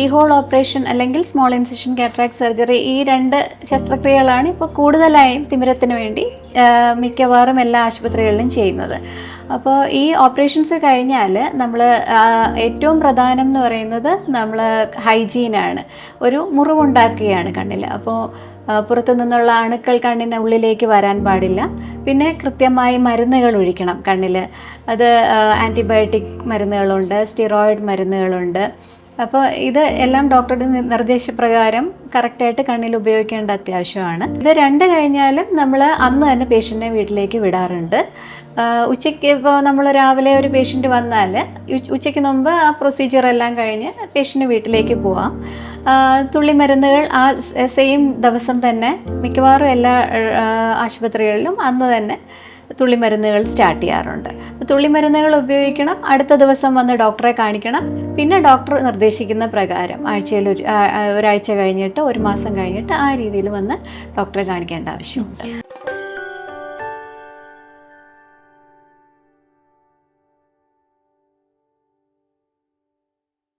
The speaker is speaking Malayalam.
ഈ ഹോൾ ഓപ്പറേഷൻ അല്ലെങ്കിൽ സ്മോൾ ഇൻസിഷൻ കാറ്ററാക്ട് സർജറി ഈ രണ്ട് ശസ്ത്രക്രിയകളാണ് ഇപ്പോൾ കൂടുതലായും തിമിരത്തിന് വേണ്ടി മിക്കവാറും എല്ലാ ആശുപത്രികളിലും ചെയ്യുന്നത്. അപ്പോൾ ഈ ഓപ്പറേഷൻസ് കഴിഞ്ഞാൽ നമ്മൾ ഏറ്റവും പ്രധാനം എന്ന് പറയുന്നത് നമ്മൾ ഹൈജീനാണ് ഒരു മുറിവുണ്ടാക്കുകയാണ് കണ്ണിൽ അപ്പോൾ പുറത്തു നിന്നുള്ള അണുക്കൾ കണ്ണിനുള്ളിലേക്ക് വരാൻ പാടില്ല. പിന്നെ കൃത്യമായി മരുന്നുകൾ ഒഴിക്കണം കണ്ണിൽ അത് ആന്റിബയോട്ടിക് മരുന്നുകളുണ്ട് സ്റ്റിറോയിഡ് മരുന്നുകളുണ്ട്. അപ്പോൾ ഇത് എല്ലാം ഡോക്ടറുടെ നിർദ്ദേശപ്രകാരം കറക്റ്റായിട്ട് കണ്ണിൽ ഉപയോഗിക്കേണ്ട അത്യാവശ്യമാണ്. ഇത് രണ്ട് കഴിഞ്ഞാലും നമ്മൾ അന്ന് തന്നെ പേഷ്യന്റിനെ വീട്ടിലേക്ക് വിടാറുണ്ട്. ഉച്ചയ്ക്ക് ഇപ്പോൾ നമ്മൾ രാവിലെ ഒരു പേഷ്യന്റ് വന്നാൽ ഉച്ചയ്ക്ക് മുമ്പ് ആ പ്രൊസീജിയർ എല്ലാം കഴിഞ്ഞ് പേഷ്യന്റ് വീട്ടിലേക്ക് പോവാം. തുള്ളി മരുന്നുകൾ ആ സെയിം ദിവസം തന്നെ മിക്കവാറും എല്ലാ ആശുപത്രികളിലും അന്ന് തന്നെ തുള്ളിമരുന്നുകൾ സ്റ്റാർട്ട് ചെയ്യാറുണ്ട്. തുള്ളിമരുന്നുകൾ ഉപയോഗിക്കണം. അടുത്ത ദിവസം വന്ന് ഡോക്ടറെ കാണിക്കണം. പിന്നെ ഡോക്ടർ നിർദ്ദേശിക്കുന്ന പ്രകാരം ആഴ്ചയിൽ ഒരു ഒരാഴ്ച കഴിഞ്ഞിട്ട് ഒരു മാസം കഴിഞ്ഞിട്ട് ആ രീതിയിൽ വന്ന് ഡോക്ടറെ കാണിക്കേണ്ട ആവശ്യമുണ്ട്.